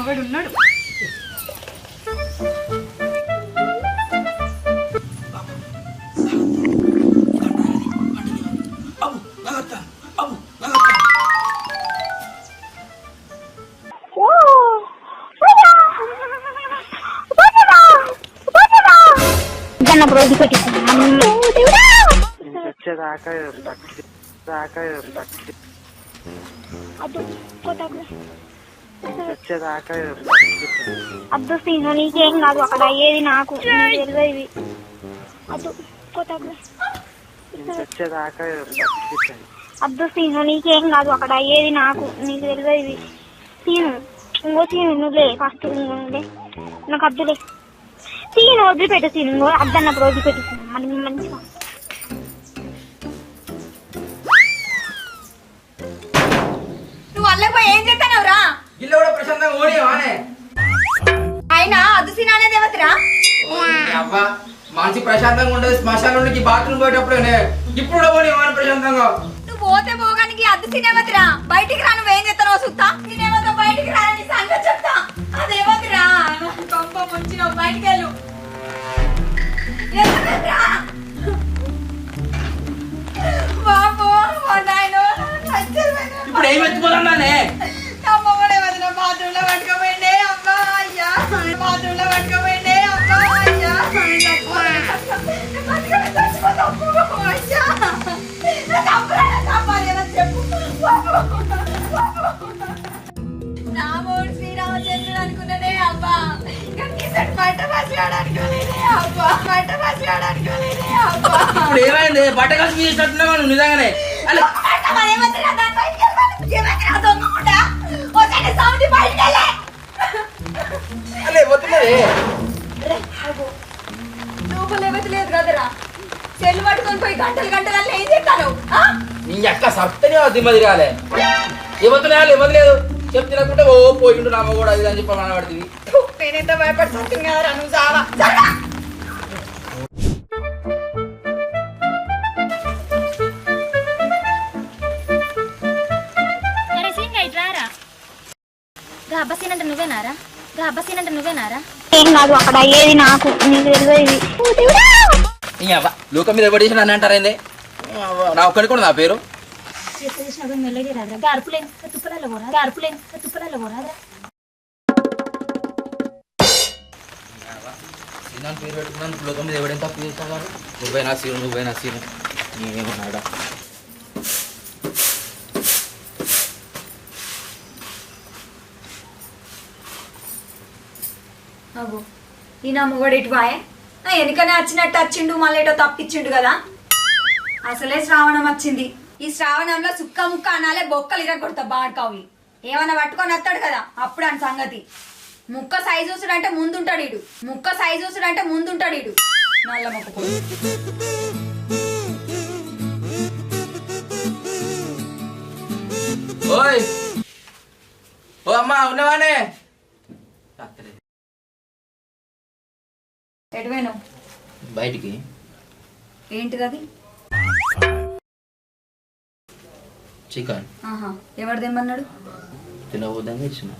మొగడు ఉన్నాడు వచ్చేదాకా దాకా పక్షి అద్దు సీను నీకేం కాదు అక్కడ అయ్యేది నాకు. నీకు తెలియదు ఇవి. అద్దు అద్దు సీను నీకేం కాదు అక్కడ అయ్యేది నాకు. నీకు తెలియదు ఇవి. సీను ఇంకో సీను నువ్వులే ఫస్ట్ నువ్వులే నాకు అద్దులే. సీను వదిలిపెట్టు సీను అద్దన్నప్పుడు వదిలిపెట్టు సీను మరి మంచిగా ప్రశాంతంగా ఓడియవానే అయినా అదుసిన అనేది ఎవతిరా అవ్వ మంచి ప్రశాంతంగా ఉండదు. శ్మశానంలోకి బాత్రూమ్ పోయేటప్పుడే ఇప్పుడు ఓడియవానే ప్రశాంతంగా. నువ్వు పోతే పోగానికి అద్దు సినేమతిరా బయటికి రా నువ్వేం చేస్తానో చూస్తా. సినేమాతో బయటికి రా నీ సంగతి చెప్తా. అదేమతిరా కొంప ముంచినావు బయటికి వెళ్ళు. ఇప్పుడు ఏం ఎత్తుకోదన్నానే అనుకున్నదే అబ్బా ఇంకా కిసట్ పంట అనుకోలేదే అబ్బా పంట పసిగాడు అనుకోలేదే అబ్బా ఇప్పుడు ఏమైంది బట్ట కలిసి చేసినట్టున్నావా నువ్వు నిజంగానే అలా లేదు కదరా. చెల్లు పట్టుకొని పోయి గంటలు గంటలు ఏం చేస్తాను నీ అక్క సత్తనే దిమ్మ తిరగాలే. ఏమవుతున్నాయా ఏమలేదు చెప్తే తినకుంటే ఓ పోయిండు నామ కూడా అది అని చెప్పి మన పడుతుంది. నేనెంత భయపడి సత్యం కదరా నువ్వు సావా? అబ్బసీన్ అంటే నువ్వేనారా? అబ్బసీన్ అంటే నువ్వేనారా? ఏం కాదు అక్కడ అయ్యేది నాకు నీకు తెలియదు. నీ అవ్వ. లోకం మీద ఎవరు చేసిన అని అంటారేంది? నా ఒక్కడికి కూడా నా పేరు? తుప్పలలో పోరా పెట్టుకున్నాను లోకం మీద ఎవడేం తప్పు చేస్తాడు నువ్వైనా సీను నువ్వైనా సీను. నేనేమన్నాడా? అగో ఈ నా మొగడు ఇటు బాయే? నా వెనుకనే వచ్చినట్టు వచ్చిండు మళ్ళీ ఏటో తప్పించిండు కదా. అసలే శ్రావణం వచ్చింది. ఈ శ్రావణంలో సుక్క ముక్క అనాలే బొక్కలు ఇరగొడతా బాడ్కావి ఏమన్నా పట్టుకొని వస్తాడు కదా అప్పుడు అని సంగతి. ముక్క సైజు చూసుడు అంటే ముందుంటాడు ఇడు ముక్క సైజు చూసుడు అంటే ముందుంటాడు ఇడు నల్ల మొక్క ఓయ్! ఓ అమ్మా ఉన్నవానే? ఎటువేను బయటికి. ఏంటిది అది చికెన్. ఆహా ఎవరు తెమ్మన్నాడు? తినబోద్దని ఇచ్చిన.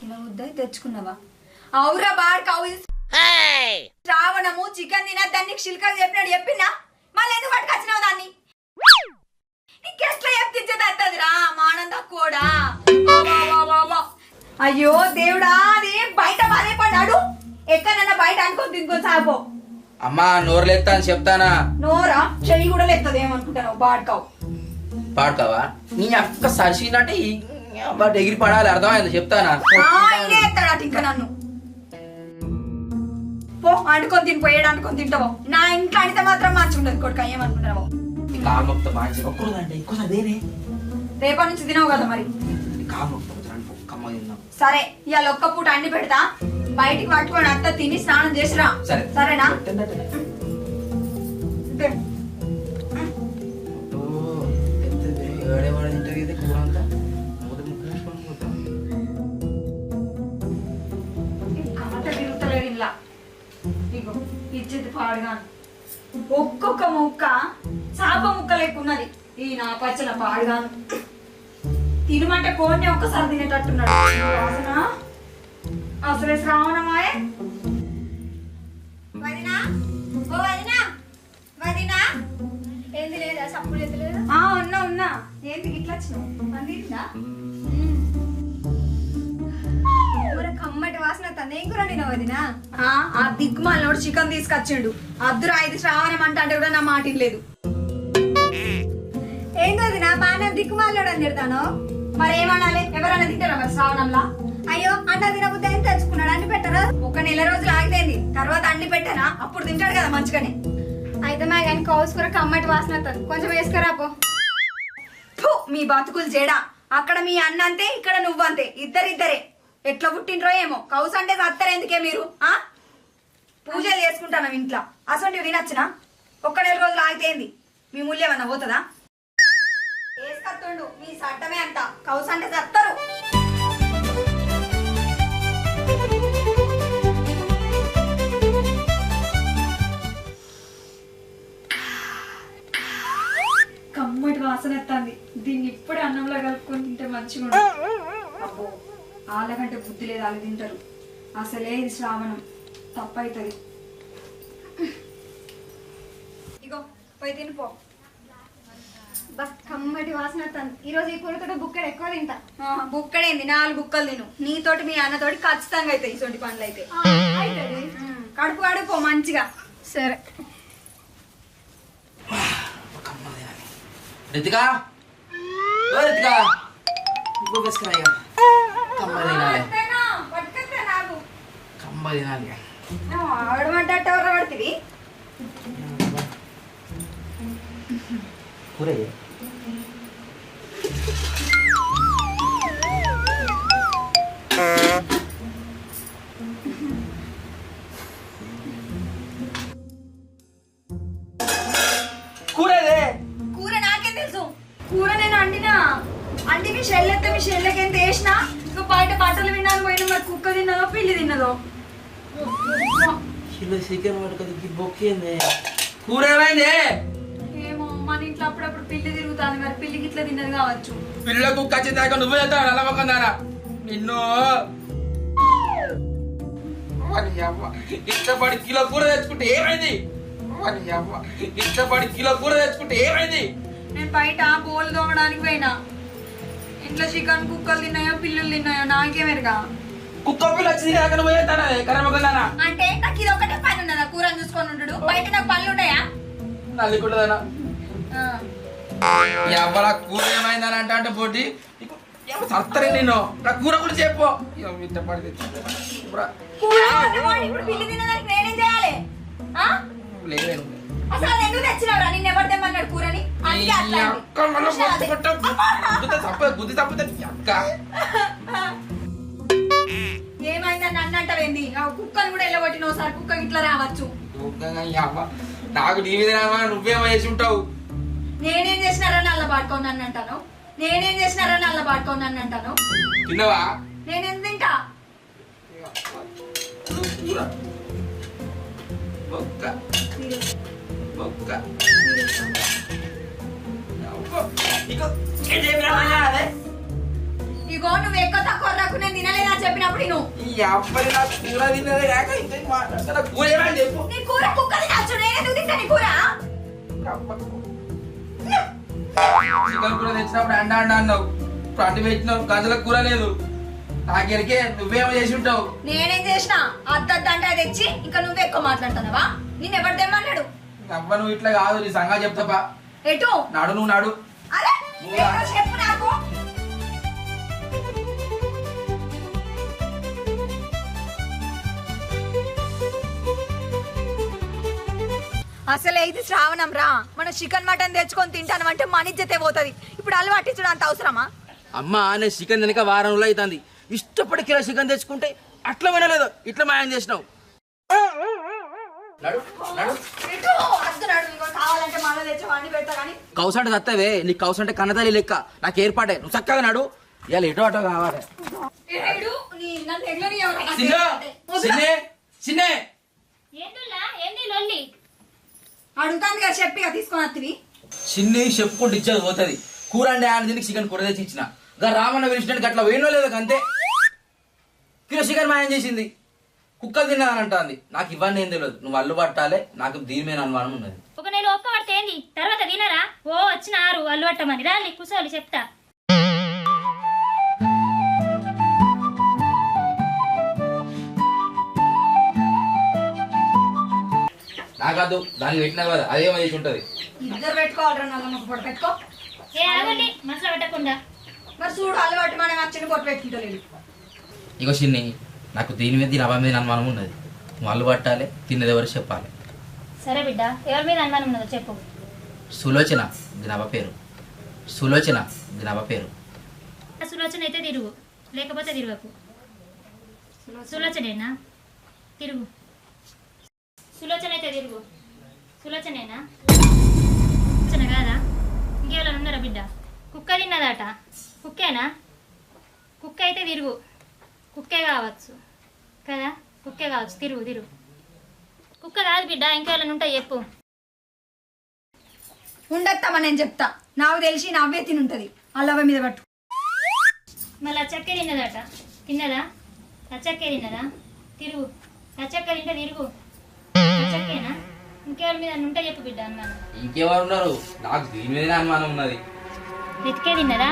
తినవద్దాయి తెచ్చుకున్నావా? అవురా ఇది. శ్రావణము చికెన్ తినద్దని శిల్కా చెప్పినాడు చెప్పినా? మళ్ళీ ఎందుకు పట్టుకొచ్చినావు దాన్ని? నీకెట్లా చెప్తించేది రా మానం తక్కువడా అయ్యో దేవుడా అది బయట పడ్డాడు ఎక్కడన్నా బయట అనుకొని తినుకొని సాపో అమ్మా నోరులేస్తా అని చెప్తానా? నోరా? చెయ్యి కూడా లేస్తుంది ఏమనుకుంటాను బాడ్కావు పాడుతావా నీ అక్క సరిసినట్టే బట్ ఎగిరి పడాలి అర్థమైంది? చెప్తానా? ఎత్తాడట ఇంకా నన్ను. పో అంటుకొని తిని పోయాడు అనుకొని తింటావు. నా ఇంట్లో అడితే మాత్రం మంచి ఉండదు కొడుక ఏమనుకుంటావు మొత్తం మంచి ఒక్కరుదండి ఎక్కువ దేనే? రేపటి నుంచి తినవు కదా మరి. తిందాం. సరే ఇవాళ ఒక్క పూట అండి పెడతా. బయటికి పట్టుకొని అత్త తిని స్నానం చేసిరా. సరే. సరేనా? ఇచ్చేది పాడుగాను ఒక్కొక్క ముక్క చాప ముక్క లేకున్నది. ఈ నా పచ్చల పాడుగాను. తినమంటే కోడిని ఒక్కసారి తినేటట్టున్నాడు. వాసన? అసలే శ్రావణమాయే వదినా? ఓ వదినా? వదినా? ఏంది లేదా? సప్పుడు ఏంది లేదా? ఆ ఉన్నా ఉన్నా. ఏంటి ఇట్లా వచ్చినావు? అందిందా? కూర కమ్మటి వాసన తను కూర నేను వదినా? ఆ దిగ్మాలోడు చికెన్ తీసుకొచ్చిండు. అద్దురు ఐదు శ్రావణం అంటే అంటే కూడా నా మాట లేదు ఏంది వదినా? బాగానే దిక్కుమాలోడు అని తిడతాను? మరి ఏమనాలి ఎవరైనా తింటారా మరి శ్రావణంలా? అయ్యో అన్న తినబుద్ధి అని తెచ్చుకున్నాడు. అని పెట్టరా? ఒక నెల రోజులు ఆగిపోయింది. తర్వాత అండి పెట్టానా? అప్పుడు తింటాడు కదా మంచిగానే అయితే మా కానీ కౌసు కూర కమ్మటి వాసన వస్తుంది. కొంచెం వేసుకురా పో. ఫు, మీ బతుకులు చేడా అక్కడ మీ అన్న అంతే ఇక్కడ నువ్వంతే ఇద్దరిద్దరే. ఎట్లా పుట్టిండ్రో ఏమో. కౌసు అంటే సత్తరు ఎందుకే మీరు ఆ? పూజలు చేసుకుంటాను ఇంట్లో. అసలు వినొచ్చునా ఒక్క నెల రోజులు ఆగితేంది మీ మూల్యం అన్న పోతుందా? వేసుకత్తుండు మీ సట్టమే అంత. కౌసు అంటే సత్తరు. వాసన ఎత్తాంది. దీన్ని ఇప్పుడే అన్నంలో కలుపుకొని తింటే మంచిగా ఉంటుంది. అబ్బో వాళ్ళకంటే బుద్ధి లేదు వాళ్ళు తింటారు. అసలే ఇది శ్రావణం. తప్పవుతుంది ఇగో పోయి తినిపో బా కమ్మటి వాసన వస్తుంది ఈ రోజు ఈ కూరతో బుక్కడు ఎక్కువ తింటా. బుక్కడేంది? నాలుగు బుక్కలు తిను. నీతోటి మీ అన్నతోటి ఖచ్చితంగా అవుతాయి ఇటువంటి పనులు అయితే కడుపు కడుపో మంచిగా. సరే. రితికా ఓ రితికా ఇంకో వేసుకురా ఇక కమ్మ తినాలి కమ్మ తినాలి ఆడమంటే అట్ట కూర మీ షెల్లెత్తే మీ షెల్లకి ఎంత వేసినా నువ్వు బయట బట్టలు విన్నాను పోయిన మరి కుక్క తిన్నదో పిల్లి తిన్నదో? కిలో చికెన్ పట్టుకొని బొక్కింది కూర ఏమైంది? ఏమో మన ఇంట్లో అప్పుడప్పుడు పిల్లి తిరుగుతాను మరి. పిల్లికి ఇట్లా తిన్నది కావచ్చు. ఖచ్చితంగా నువ్వు నిన్ను. ఇష్టపడి కిలో కూర తెచ్చుకుంటే ఏమైంది? ఇష్టపడి కిలో కూర తెచ్చుకుంటే ఏమైంది? నేను బయట బోలు తోమడానికి పోయినా. ఇంట్లో చికెన్ కుక్కలు తిన్నాయో పిల్లులు తిన్నాయో నాకేమెరుగా కుక్క పిల్ల వచ్చింది కదా కరమొక్కదానా అంటే నాకు ఇది ఒకటే పని ఉన్నదా? కూరని చూసుకొని ఉంటాడు బయట నాకు పనులు ఉన్నాయా? నల్లికుంటదానా ఆ. ఎవర కూర ఏమైందని అంటే అంటే పోటీ. సత్తరే నేను నా కూర కూడా చెప్పు. తెచ్చుకుంటా. ఇప్పుడు కూర పిల్లి తినడానికి నేనేం చేయాలి? ఆ? అసలు అది ఎందుకు తెచ్చినావురా? నిన్న ఎవరు తెమ్మన్నాడు కూరని? అందుకే అట్లా అయింది. అక్క ఏమైందని నన్ను అంటావేంది? ఆ కుక్కను కూడా వెళ్ళగొట్టిన ఒకసారి. కుక్క ఇట్లా రావచ్చు. ఊరికగా ఈ అవ్వ, నాకు నీ మీద రావా? నువ్వేమో వేసి ఉంటావు. నేనేం చేసినారని అల్ల పాడుకోని నన్ను అంటాను? నేనేం చేసినారని అల్ల పాడుకోని నన్ను అంటాను? తిన్నవా? నేనేం తింటా? బొక్క ఇగో. నువ్వు ఎక్కువ తక్కువ రాకు నేను తినలేదా చెప్పినప్పుడు నువ్వు ఈ అబ్బాయి నాకు కూర తిన్నదే కాక ఇంకా మాట్లాడతా కూర ఏమని చెప్పు. నీ కూర కుక్క తినచ్చు నేను ఎందుకు తింటా నీ కూర? చికెన్ కూర తెచ్చినప్పుడు అండ అండ అన్నావు. ఇప్పుడు అండి పెట్టినావు గంజల కూర లేదు. నాకెరికే నువ్వేమో చేసి ఉంటావు. నేనేం చేసిన అది తెచ్చి ఇంకా నువ్వు ఎక్కువ మాట్లాడుతున్నావా? నేను ఎవరు తెమ్మన్నాడు అవ్వ నువ్వు ఇట్లా కాదు నీ సంగా చెప్తాపా. ఎటు? నాడు నువ్వు నాడు. అరే ఏంటో చెప్పు నాకు. అసలే ఇది శ్రావణం రా. మనం చికెన్ మటన్ తెచ్చుకొని తింటాను అంటే మనిజ్జతే పోతుంది. ఇప్పుడు అలవాటించడం అంత అవసరమా? అమ్మ నేను చికెన్ తినక వారం రోజులు అవుతుంది. ఇష్టపడి కిలో చికెన్ తెచ్చుకుంటే అట్లా వినలేదు. ఇట్లా మాయం చేసినావు. కౌసు అంటే తత్తవే నీ కౌసు అంటే కన్నతల్లి లెక్క. నాకు ఏర్పాటే. నువ్వు చక్కగా నాడు. ఇవాళ ఎటో అటో కావాలి. ఏడు నీ నన్ను ఎగ్లని ఎవరు చిన్న అడుగుతాను కదా చెప్పి ఇక తీసుకొని వస్తుంది చిన్ని చెప్పుకుంటూ ఇచ్చేది పోతుంది. కూర అంటే ఆయన దీనికి చికెన్ కూర తెచ్చి ఇచ్చిన. రామన్న పిలిచినట్టు అట్లా వేయనో లేదో అంతే కిలో చికెన్ మాయం చేసింది. కుక్కలు తిన్నాదని అంటుంది నాకు ఇవన్నీ ఏం తెలియదు. నువ్వు అల్లు పట్టాలే నాకు దీని మీద అనుమానం ఉన్నది. ఒక నెల ఒక్క పడితే ఏంది? తర్వాత తినరా? ఓ వచ్చినారు అల్లు పట్టమని. రాలి కుసోలు చెప్తా. నాకద్దు దానికి పెట్టినా కదా అదేమో చేసి ఉంటుంది. ఇద్దరు పెట్టుకోవాలరా నల్ల మొక్క పొట్టు పెట్టుకో. ఏ ఆగండి మనసులో పెట్టకుండా. మరి చూడు అలవాటు మనం వచ్చిన పొట్టు పెట్టుకుంటలేదు ఇగో చిన్ని. నాకు దీని మీద దీని అవ్వ మీద అనుమానం ఉన్నది. అల్లు పట్టాలి తిన్నది ఎవరు చెప్పాలి. సరే బిడ్డ ఎవరి మీద అనుమానం ఉన్నదో చెప్పు. సులోచన దీని పేరు. సులోచన దీని అవ్వ పేరు సులోచన అయితే తిరుగు. లేకపోతే తిరగకు. సులోచనేనా? తిరుగు. సులోచన అయితే తిరుగు. సులోచనేనా? సులోచన కాదా? ఇంకెవరైనా ఉన్నారా బిడ్డ? కుక్క తిన్నదట. కుక్కేనా? కుక్క అయితే తిరుగు. కుక్కే కావచ్చు. కదా? కుక్కే కావచ్చు. తిరుగు తిరుగు. కుక్క కాదు బిడ్డ ఇంకెవరైనా ఉంటాయి చెప్పు. ఉండత్తమ్మా నేను చెప్తా. నాకు తెలిసి నవ్వే తినుంటది అల్లవ మీద పట్టు. మళ్ళీ అచ్చక్కే తిన్నదట. తిన్నదా? అచ్చక్కే తిన్నదా? తిరుగు. అచ్చక్క తింటే తిరుగు. అచ్చక్కేనా ఇంకెవరి మీద ఉంటే చెప్పు బిడ్డ అనుమానం ఇంకెవరు ఉన్నారు. నాకు దీని మీద అనుమానం ఉన్నది. రితికే తిన్నదా?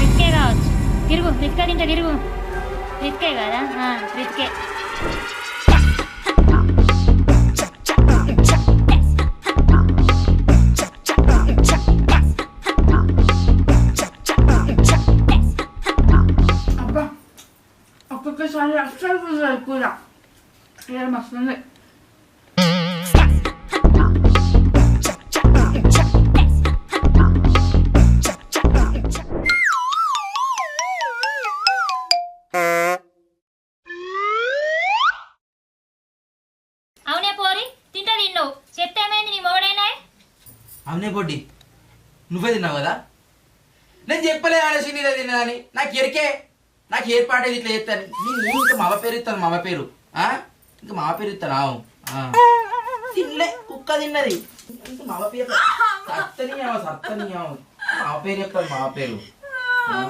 రితికే కావచ్చు. తిరుగు. రితికా తింటే తిరుగు. రితికే కదా? ఆ, రితికే ఒక్కొక్కసారి అస్సలు కుదరదు కూర మస్తుంది నువ్వే తిన్నావు కదా? నేను చెప్పలే అనేసి నీదే తిన్నా అని. నాకు ఎరికే. నాకు ఏర్పాటు ఇట్లా చేస్తాను. నేను ఇంకా మామ పేరు ఇస్తాను మామ పేరు? ఆ? ఇంకా మామ పేరు ఇస్తాను ఆవు. తినలే కుక్క తిన్నది. ఇంకా మామ పేరు సత్తనీయావు సత్తనీయావు మామ పేరు చెప్తాను మామ పేరు.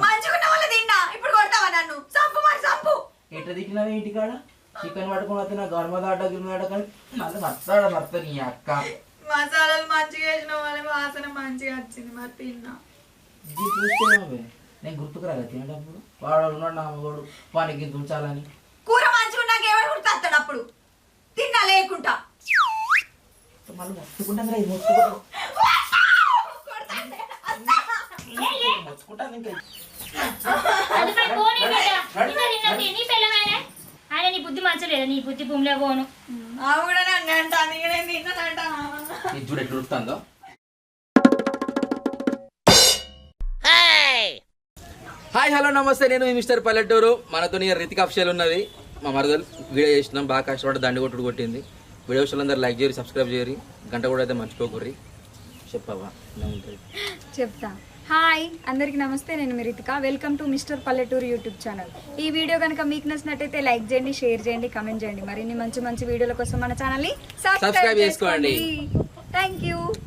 మంచిగున్న వాళ్ళు తిన్నా. ఇప్పుడు కొడతావా నన్ను? సంపు మరి సంపు ఎట్లా తిట్టినావు ఇంటి కాడ చికెన్ పట్టుకుని వస్తే నా గర్మదాట గిర్మదాట కానీ నన్ను మత్తాడ భర్త నీ అక్క? మసాలాలు మంచిగా వేసిన వాళ్ళ వాసన మంచిగా వచ్చింది మరి తిన్నా. ఇది చూస్తేనే నేను గుర్తుకు రాలే తినేటప్పుడు. వాడు ఉన్నాడు నా మగోడు వానికి కూర మంచిగా ఉన్నాక ఎవరు గుర్తొస్తాడు అప్పుడు? తిన్నా లేకుండా మళ్ళీ రా ఇది మొత్తుకుంటాను ఇంకా. ఆయన నీ బుద్ధి మంచలేదా నీ బుద్ధి భూమిలో పోను. ఆమె కూడా నన్ను అంటాను నేను తిన్నానంటాను ఇది చూడు ఎట్లా ఉడుకుతుందో. హాయ్ హలో నమస్తే. నేను మిస్టర్ పల్లెటూరు. మనతో రితిక్ అఫ్షల్ ఉన్నది. మా మరదలు వీడియో చేసినాం బాగా కష్టపడి దండి కొట్టుడు కొట్టింది. వీడియో అందరూ లైక్ చేయరు సబ్స్క్రైబ్ చేయరు గంట కూడా అయితే మర్చిపోకర్రి. చెప్పవా? చెప్తా. హాయ్ అందరికీ నమస్తే నేను Mirithika welcome to mister Palleturu YouTube channel ఈ వీడియో కనుక మీకు నచ్చినట్టయితే లైక్ చేయండి షేర్ చేయండి కమెంట్ చేయండి. మరిన్ని మంచి మంచి వీడియోల కోసం మన ఛానల్ని Subscribe చేసుకోండి. Thank you